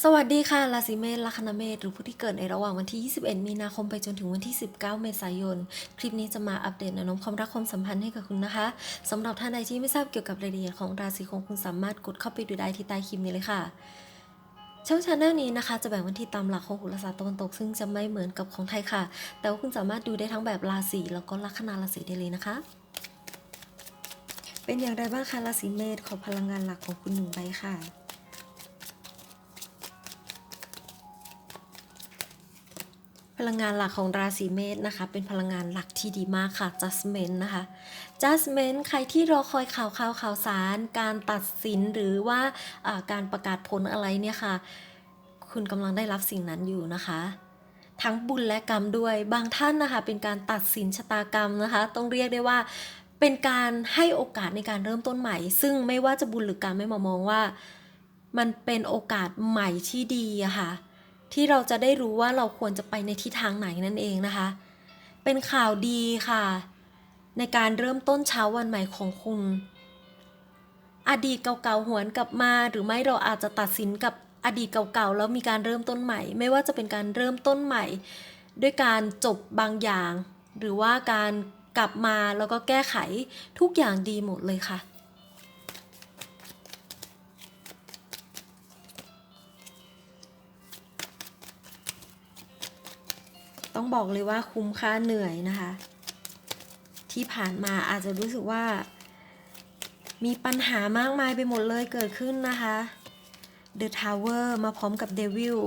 สวัสดีค่ะ ราศีเมษ ลัคนาเมษ หรือผู้ที่เกิดในระหว่างวันที่ 21 มีนาคมไปจนถึงวันที่ 19 เมษายน คลิปนี้จะมาอัปเดตแนวโน้มความรักความสัมพันธ์ให้กับคุณนะคะสำหรับท่านใดที่ไม่ทราบเกี่ยวกับรายละเอียดของราศีของคุณสามารถกดเข้าไปดูได้ที่ใต้คลิปนี้เลยค่ะช่องชาแนลนี้นะคะ จะแบ่งวันที่ตามหลักของโหราศาสตร์ตะวันตก ซึ่งจะไม่เหมือนกับของไทยค่ะ แต่ว่าคุณสามารถดูได้ทั้งแบบราศีแล้วก็ลัคนาราศีได้เลยนะคะ เป็นอย่างไรบ้างคะราศีเมษขอพลังงานหลักของคุณหนึ่งใบค่ะ ลังงานหลักของราศีเมษนะคะ เป็นพลังงานหลักที่ดีมากค่ะ judgment นะคะ judgment ใครที่รอคอยข่าวข่าวข่าวสาร การตัดสินหรือว่าการประกาศผลอะไรเนี่ยค่ะ คุณกำลังได้รับสิ่งนั้นอยู่นะคะ ทั้งบุญและกรรมด้วยบางท่านนะคะ เป็นการตัดสินชะตากรรมนะคะ ต้องเรียกได้ว่าเป็นการให้โอกาสในการเริ่มต้นใหม่ ซึ่งไม่ว่าจะบุญหรือกรรมไม่มามองว่า มันเป็นโอกาสใหม่ที่ดีอะค่ะ ที่เราจะได้รู้ว่าเราควรจะไปในทิศทางไหนนั่นเองนะคะ เป็นข่าวดีค่ะ ในการเริ่มต้นเช้าวันใหม่ของคุณ อดีตเก่าๆหวนกลับมา หรือไม่เราอาจจะตัดสินกับอดีตเก่าๆแล้วมีการเริ่มต้นใหม่ ไม่ว่าจะเป็นการเริ่มต้นใหม่ ด้วยการจบบางอย่าง หรือว่าการกลับมาแล้วก็แก้ไขทุกอย่างดีหมดเลยค่ะ ต้องบอกเลยว่าคุ้มค่าเหนื่อยนะคะ ที่ผ่านมาอาจจะรู้สึกว่า มีปัญหามากมายไปหมดเลยเกิดขึ้นนะคะ The Tower มาพร้อมกับ Devil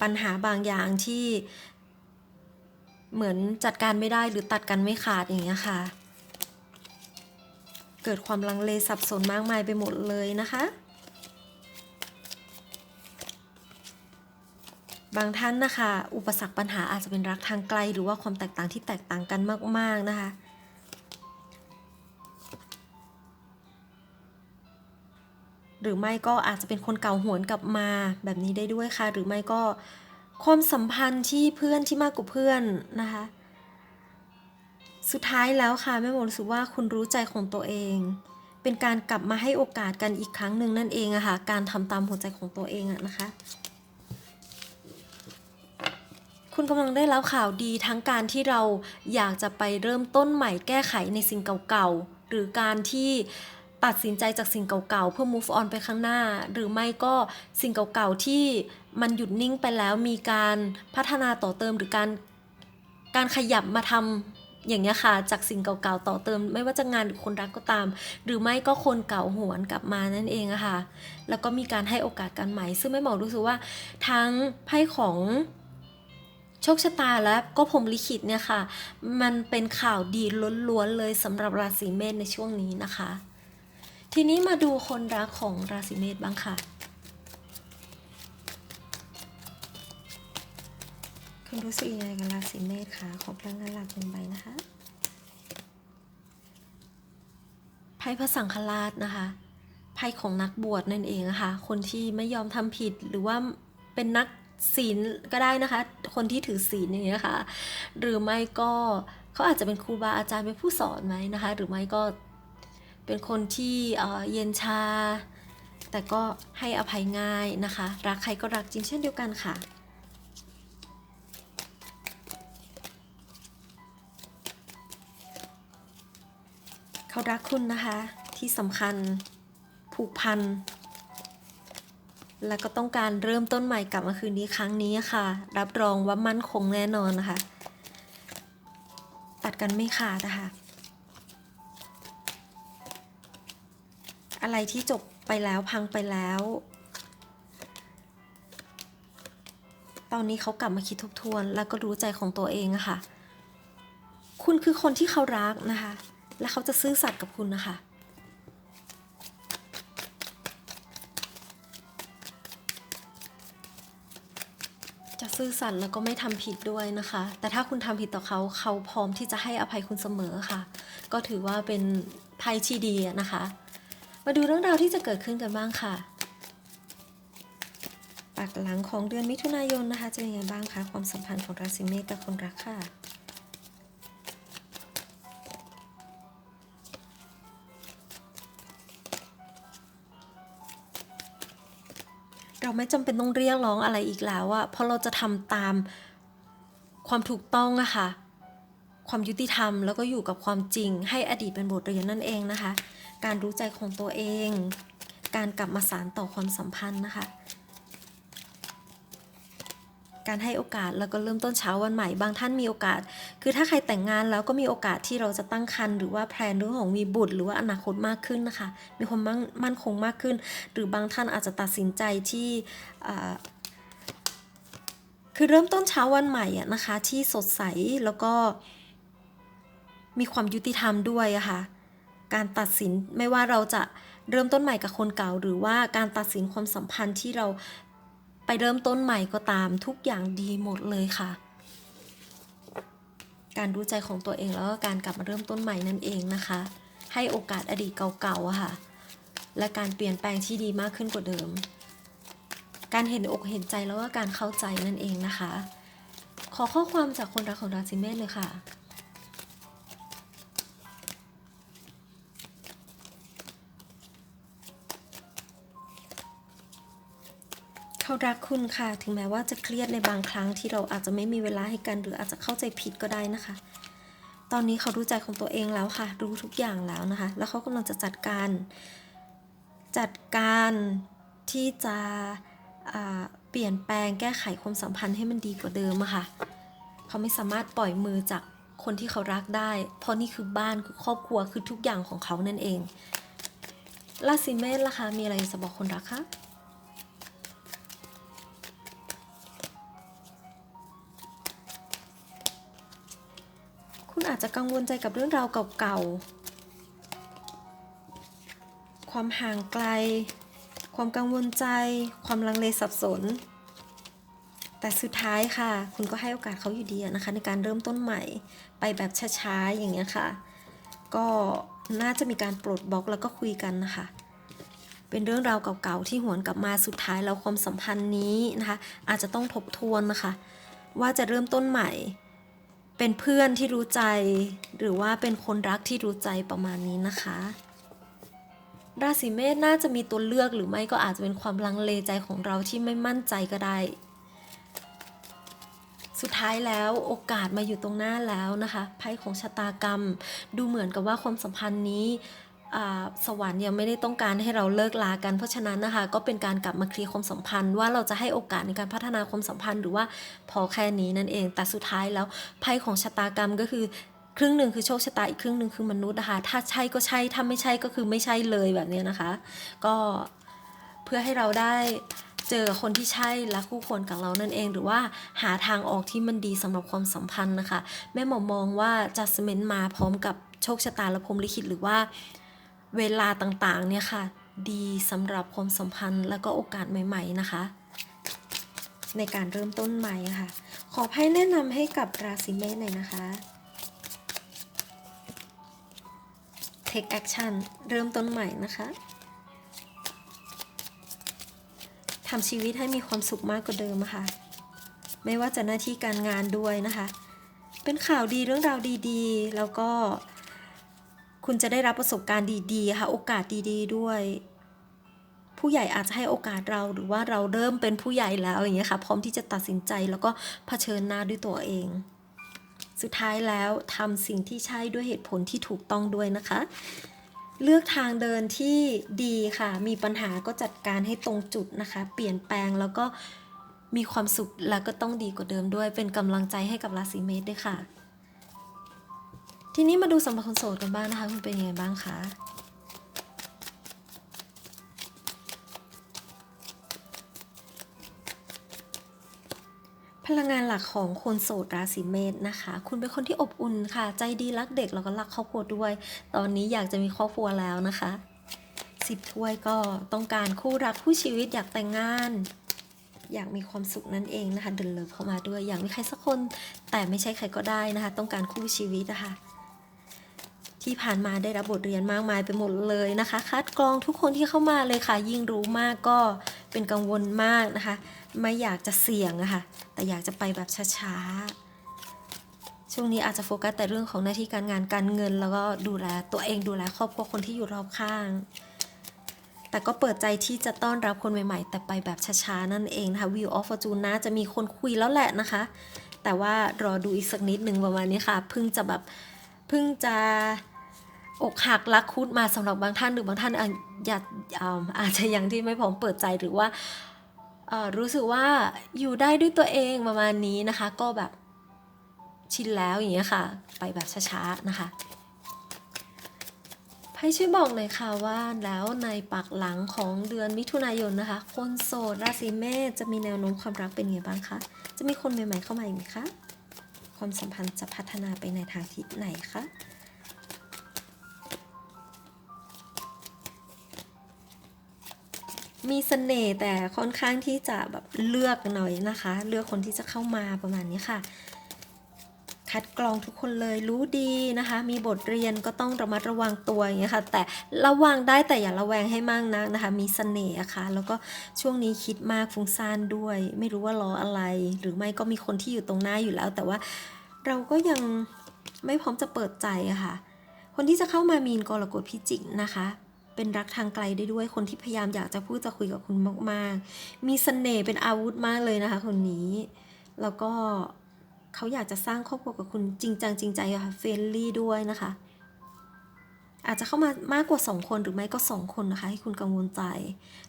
ปัญหาบางอย่างที่ เหมือนจัดการไม่ได้หรือตัดกันไม่ขาดอย่างเงี้ยค่ะ เกิดความลังเลสับสนมากมายไปหมดเลยนะคะ บางท่านนะคะ อุปสรรคปัญหาอาจจะเป็นรักทางไกล หรือว่าความแตกต่างที่แตกต่างกันมาก ๆนะคะ หรือไม่ก็อาจจะเป็นคนเก่าหวนกลับมาแบบนี้ได้ด้วยค่ะ หรือไม่ก็ความสัมพันธ์ที่เพื่อนที่มากกว่าเพื่อนนะคะ สุดท้ายแล้วค่ะแม่โมรู้สึกว่าคุณรู้ใจของตัวเอง เป็นการกลับมาให้โอกาสกันอีกครั้งหนึ่งนั่นเองอะค่ะ การทำตามหัวใจของตัวเองอะนะคะ คุณกำลังได้รับข่าวดีทั้งการที่เราอยากจะไปเริ่มต้นใหม่แก้ไขในสิ่งเก่าๆ หรือการที่ตัดสินใจจากสิ่งเก่าๆ เพื่อ move on ไปข้างหน้า หรือไม่ก็สิ่งเก่าๆ ที่มันหยุดนิ่งไปแล้วมีการพัฒนาต่อเติมหรือการการขยับมาทำอย่างเงี้ยค่ะ จากสิ่งเก่าๆ ต่อเติม ไม่ว่าจะงานหรือคนรักก็ตาม หรือไม่ก็คนเก่าหวนกลับมานั่นเองอะค่ะ แล้วก็มีการให้โอกาสกันใหม่ ซึ่งแม่หมอรู้สึกว่าทั้งไพ่ของ โชคชะตาและก็พรมลิขิตเนี่ยค่ะ มันเป็นข่าวดีล้วนๆเลยสำหรับราศีเมษในช่วงนี้นะคะ ทีนี้มาดูคนรักของราศีเมษบ้างค่ะคุณรู้สึกยังไงกับราศีเมษคะขอพลังงานหลักหนึ่งใบนะคะไพ่พระสังฆราชนะคะไพ่ของนักบวชนั่นเองนะคะคนที่ไม่ยอมทำผิดหรือว่าเป็นนัก ศีลก็ได้นะคะ คนที่ถือศีลอย่างเงี้ยค่ะ หรือไม่ก็เขาอาจจะเป็นครูบาอาจารย์เป็นผู้สอนไหมนะคะ หรือไม่ก็เป็นคนที่เอ่อเย็นชา แต่ก็ให้อภัยง่ายนะคะ รักใครก็รักจริงเช่นเดียวกันค่ะเขารักคุณนะคะที่สำคัญผูกพัน แล้วก็ต้องการเริ่มต้นใหม่กลับมาคืนนี้ครั้งนี้ค่ะ รับรองว่ามั่นคงแน่นอนนะคะ ตัดกันไม่ขาดนะคะอะไรที่จบไปแล้วพังไปแล้ว ตอนนี้เขากลับมาคิดทบทวน แล้วก็รู้ใจของตัวเองอะค่ะ คุณคือคนที่เขารักนะคะ และเขาจะซื่อสัตย์กับคุณนะคะ ซื่อสัตย์แล้วก็ไม่ทำผิดด้วยนะคะ แต่ถ้าคุณทำผิดต่อเขาเขาพร้อมที่จะให้อภัยคุณเสมอค่ะ ก็ถือว่าเป็นไพ่ที่ดีนะคะ มาดูเรื่องราวที่จะเกิดขึ้นกันบ้างค่ะปากหลังของเดือนมิถุนายนนะคะ จะเป็นยังไงบ้างคะความสัมพันธ์ของราศีเมษกับคนรักค่ะ เราไม่จำเป็นต้องเรียกร้องอะไรอีกแล้วอะเพราะเราจะทำตามความถูกต้องอะค่ะ ความยุติธรรมแล้วก็อยู่กับความจริง ให้อดีตเป็นบทเรียนนั่นเองนะคะ การรู้ใจของตัวเอง การกลับมาสารต่อความสัมพันธ์นะคะ การให้โอกาสแล้วก็เริ่มต้นเช้าวันใหม่ บางท่านมีโอกาส คือถ้าใครแต่งงานแล้วก็มีโอกาสที่เราจะตั้งครรภ์หรือว่าแพลนเรื่องของมีบุตร หรือว่าอนาคตมากขึ้นนะคะ มีความมั่นคงมากขึ้น หรือบางท่านอาจจะตัดสินใจที่คือเริ่มต้นเช้าวันใหม่อะนะคะ ที่สดใสแล้วก็มีความยุติธรรมด้วยอะค่ะการตัดสินไม่ว่าเราจะเริ่มต้นใหม่กับคนเก่า หรือว่าการตัดสินความสัมพันธ์ที่เรา ไปเริ่มต้นใหม่ก็ตามทุกอย่างดีหมดเลยค่ะ การรู้ใจของตัวเองแล้วก็การกลับมาเริ่มต้นใหม่นั่นเองนะคะ ให้โอกาสอดีตเก่าๆค่ะ และการเปลี่ยนแปลงที่ดีมากขึ้นกว่าเดิม การเห็นอกเห็นใจแล้วก็การเข้าใจนั่นเองนะคะ ขอข้อความจากคนรักของราศีเมษเลยค่ะ เขารักคุณค่ะ ถึงแม้ว่าจะเครียดในบางครั้งที่เราอาจจะไม่มีเวลาให้กัน หรืออาจจะเข้าใจผิดก็ได้นะคะ ตอนนี้เขารู้ใจของตัวเองแล้วค่ะ รู้ทุกอย่างแล้วนะคะ แล้วเขากำลังจะจัดการ จัดการที่จะเปลี่ยนแปลงแก้ไขความสัมพันธ์ให้มันดีกว่าเดิมอะค่ะ เขาไม่สามารถปล่อยมือจากคนที่เขารักได้ เพราะนี่คือบ้านคือครอบครัวคือทุกอย่างของเขานั่นเองราศีเมษล่ะคะมีอะไรจะบอกคนรักคะ จจะกังวลใจกับเรื่องราวเก่าๆ ความห่างไกล ความกังวลใจ ความลังเลสับสน แต่สุดท้ายค่ะ คุณก็ให้โอกาสเขาอยู่ดีนะคะ ในการเริ่มต้นใหม่ไปแบบช้าๆ อย่างเงี้ยค่ะ ก็น่าจะมีการปลดบล็อกแล้วก็คุยกันนะคะเป็นเรื่องราวเก่าๆที่หวนกลับมาสุดท้ายแล้วความสัมพันธ์นี้นะคะ อาจจะต้องทบทวนนะคะ ว่าจะเริ่มต้นใหม่ เป็นเพื่อนที่รู้ใจ หรือว่าเป็นคนรักที่รู้ใจประมาณนี้นะคะ ราศีเมษน่าจะมีตัวเลือกหรือไม่ก็อาจจะเป็นความลังเลใจของเราที่ไม่มั่นใจก็ได้ สุดท้ายแล้วโอกาสมาอยู่ตรงหน้าแล้วนะคะไพ่ของชะตากรรม ดูเหมือนกับว่าความสัมพันธ์นี้ สวรรค์ยังไม่ได้ต้องการให้เราเลิกลากันเพราะฉะนั้นนะคะ ก็เป็นการกลับมาเคลียร์ความสัมพันธ์ว่าเราจะให้โอกาสในการพัฒนาความสัมพันธ์ หรือว่าพอแค่นี้นั่นเอง แต่สุดท้ายแล้วไพ่ของชะตากรรมก็คือครึ่งหนึ่งคือโชคชะตาอีกครึ่งหนึ่งคือมนุษย์นะคะ ถ้าใช่ก็ใช่ ถ้าไม่ใช่ก็คือไม่ใช่เลยแบบนี้นะคะ ก็เพื่อให้เราได้เจอคนที่ใช่และคู่ควรกับเรานั่นเอง หรือว่าหาทางออกที่มันดีสำหรับความสัมพันธ์นะคะ แม่หมอมองว่าจัสเมนมาพร้อมกับโชคชะตาและพรมลิขิตหรือว่า เวลาต่างๆเนี่ยค่ะ ดีสำหรับความสัมพันธ์และก็โอกาสใหม่ ๆ นะคะ ในการเริ่มต้นใหม่ค่ะ ขอไพ่แนะนำให้กับราศีเมษหน่อยนะคะ take action เริ่มต้นใหม่นะคะทำชีวิตให้มีความสุขมากกว่าเดิมค่ะ ไม่ว่าจะหน้าที่การงานด้วยนะคะ เป็นข่าวดีเรื่องราวดีๆ แล้วก็ คุณจะได้รับประสบการณ์ดีๆค่ะโอกาสดีๆ ด้วย ผู้ใหญ่อาจจะให้โอกาสเราหรือว่าเราเริ่มเป็นผู้ใหญ่แล้วอย่างเงี้ยค่ะ พร้อมที่จะตัดสินใจแล้วก็เผชิญหน้าด้วยตัวเอง สุดท้ายแล้วทำสิ่งที่ใช่ด้วยเหตุผลที่ถูกต้องด้วยนะคะ เลือกทางเดินที่ดีค่ะ มีปัญหาก็จัดการให้ตรงจุดนะคะ เปลี่ยนแปลงแล้วก็มีความสุขแล้วก็ต้องดีกว่าเดิมด้วย เป็นกำลังใจให้กับราศีเมษด้วยค่ะ ทีนี้มาดูสำหรับคนโสดกันบ้างนะคะ คุณเป็นยังไงบ้างคะพลังงานหลักของคนโสดราศีเมษนะคะ คุณเป็นคนที่อบอุ่นค่ะ ใจดีรักเด็กแล้วก็รักครอบครัวด้วย ตอนนี้อยากจะมีครอบครัวแล้วนะคะสิบถ้วยก็ต้องการคู่รักคู่ชีวิตอยากแต่งงาน อยากมีความสุขนั่นเองนะคะเดินเลิฟเข้ามาด้วย อยากมีใครสักคนแต่ไม่ใช่ใครก็ได้นะคะ ต้องการคู่ชีวิตนะคะ ที่ผ่านมาได้รับบทเรียนมากมายไปหมดเลยนะคะ คัดกรองทุกคนที่เข้ามาเลยค่ะ ยิ่งรู้มากก็เป็นกังวลมากนะคะ ไม่อยากจะเสี่ยงอะค่ะ แต่อยากจะไปแบบช้าๆ ช่วงนี้อาจจะโฟกัสแต่เรื่องของหน้าที่การงานการเงิน แล้วก็ดูแลตัวเองดูแลครอบครัวคนที่อยู่รอบข้าง แต่ก็เปิดใจที่จะต้อนรับคนใหม่ๆ แต่ไปแบบช้าๆ นั่นเองนะคะ View of Fortune น่าจะมีคนคุยแล้วแหละนะคะ แต่ว่ารอดูอีกสักนิดหนึ่งประมาณนี้ค่ะเพิ่งจะแบบเพิ่งจะ อกหักรักคุดมาสำหรับบางท่านหรือบางท่านอาจอยากอาจจะยังที่ไม่พร้อมเปิดใจหรือว่ารู้สึกว่าอยู่ได้ด้วยตัวเองประมาณนี้นะคะ ก็แบบชินแล้วอย่างเงี้ยค่ะ ไปแบบช้าๆนะคะให้ช่วยบอกหน่อยค่ะว่าแล้วในปักหลังของเดือนมิถุนายนนะคะ คนโสดราศีเมษจะมีแนวโน้มความรักเป็นไงบ้างคะจะมีคนใหม่ๆเข้ามาอีกไหมคะความสัมพันธ์จะพัฒนาไปในทางทิศไหนคะ มีเสน่ห์แต่ค่อนข้างที่จะแบบเลือกหน่อยนะคะ เลือกคนที่จะเข้ามาประมาณนี้ค่ะ คัดกรองทุกคนเลยรู้ดีนะคะ มีบทเรียนก็ต้องระมัดระวังตัวอย่างเงี้ยค่ะ แต่ระวังได้แต่อย่าระแวงให้มากนักนะคะ มีเสน่ห์ค่ะ แล้วก็ช่วงนี้คิดมากฟุ้งซ่านด้วย ไม่รู้ว่ารออะไร หรือไม่ก็มีคนที่อยู่ตรงหน้าอยู่แล้ว แต่ว่าเราก็ยังไม่พร้อมจะเปิดใจะค่ะ คนที่จะเข้ามามีนกรกฎพิจิกนะคะ เป็นรักทางไกลได้ด้วยคนที่พยายามอยากจะพูดจะคุยกับคุณมากๆ มีเสน่ห์เป็นอาวุธมากเลยนะคะ คนนี้ แล้วก็เขาอยากจะสร้างครอบครัวกับคุณจริงจังจริงใจค่ะเฟรนลี่ด้วยนะคะ อาจจะเข้ามามากกว่า 2 คนหรือไม่ก็ 2 คนนะคะ ให้คุณกังวลใจ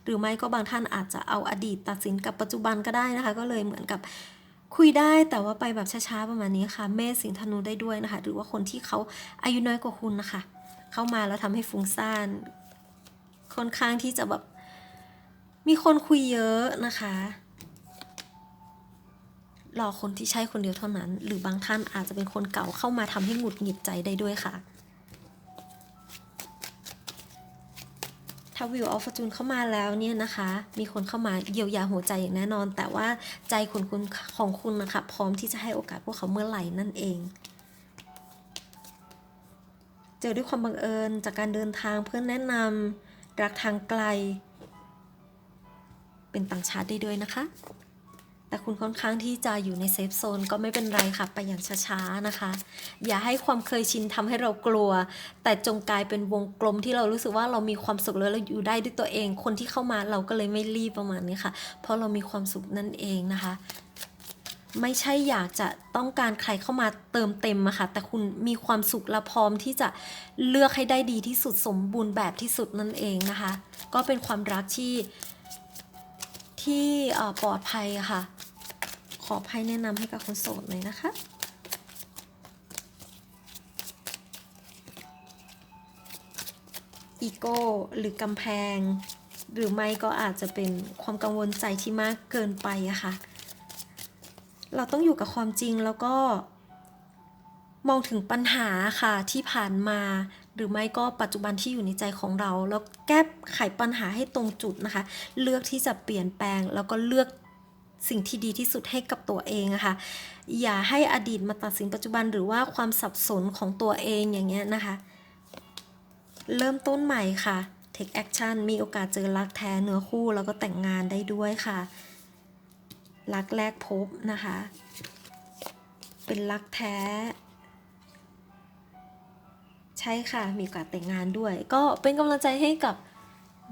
หรือไม่ก็บางท่านอาจจะเอาอดีตตัดสินกับปัจจุบันก็ได้นะคะ ก็เลยเหมือนกับคุยได้แต่ว่าไปแบบช้าๆประมาณนี้ค่ะเมษสิงธนูได้ด้วยนะคะ หรือว่าคนที่เขาอายุน้อยกว่าคุณนะคะ เข้ามาแล้วทำให้ฟุ้งซ่าน ค่อนข้างที่จะแบบ มีคนคุยเยอะนะคะรอคนที่ใช่คนเดียวเท่านั้น หรือบางท่านอาจจะเป็นคนเก่าเข้ามาทำให้หงุดหงิดใจได้ด้วยค่ะ ถ้าวิวออฟฟอร์จูนเข้ามาแล้วเนี่ยนะคะ มีคนเข้ามาเยียวยาหัวใจอย่างแน่นอน แต่ว่าใจคุณคุณของคุณนะคะพร้อมที่จะให้โอกาสพวกเขาเมื่อไหร่นั่นเอง เจอด้วยความบังเอิญจากการเดินทางเพื่อนแนะนำ รักทางไกล เป็นต่างชาติได้ด้วยนะคะ แต่คุณค่อนข้างที่จะอยู่ในเซฟโซนก็ไม่เป็นไรค่ะ ไปอย่างช้าๆนะคะ อย่าให้ความเคยชินทำให้เรากลัว แต่จงกลายเป็นวงกลมที่เรารู้สึกว่าเรามีความสุขแล้วเราอยู่ได้ด้วยตัวเอง คนที่เข้ามาเราก็เลยไม่รีบประมาณนี้ค่ะ เพราะเรามีความสุขนั่นเองนะคะ ไม่ใช่อยากจะต้องการใครเข้ามาเติมเต็มอะค่ะ แต่คุณมีความสุขและพร้อมที่จะเลือกให้ได้ดีที่สุดสมบูรณ์แบบที่สุดนั่นเองนะคะ ก็เป็นความรักที่ที่ปลอดภัยค่ะ ขอให้แนะนำให้กับคนโสดหน่อยนะคะอีโก้หรือกำแพง หรือไม่ก็อาจจะเป็นความกังวลใจที่มากเกินไปอะค่ะ เราต้องอยู่กับความจริงแล้วก็ มองถึงปัญหาค่ะที่ผ่านมา หรือไม่ก็ปัจจุบันที่อยู่ในใจของเรา แล้วแก้ไขปัญหาให้ตรงจุดนะคะ เลือกที่จะเปลี่ยนแปลง แล้วก็เลือกสิ่งที่ดีที่สุดให้กับตัวเองอะค่ะอย่าให้อดีตมาตัดสินปัจจุบันหรือว่าความสับสนของตัวเองอย่างเงี้ยนะคะ เริ่มต้นใหม่ค่ะ take action มีโอกาสเจอรักแท้เนื้อคู่แล้วก็แต่งงานได้ด้วยค่ะ รักแรกพบนะคะ เป็นรักแท้ ใช่ค่ะ มีโอกาสแต่งงานด้วย ก็เป็นกำลังใจให้กับ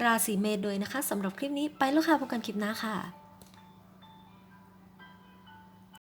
ราศีเมษด้วยนะคะสำหรับคลิปนี้ไปแล้วค่ะพบกันคลิปหน้าค่ะ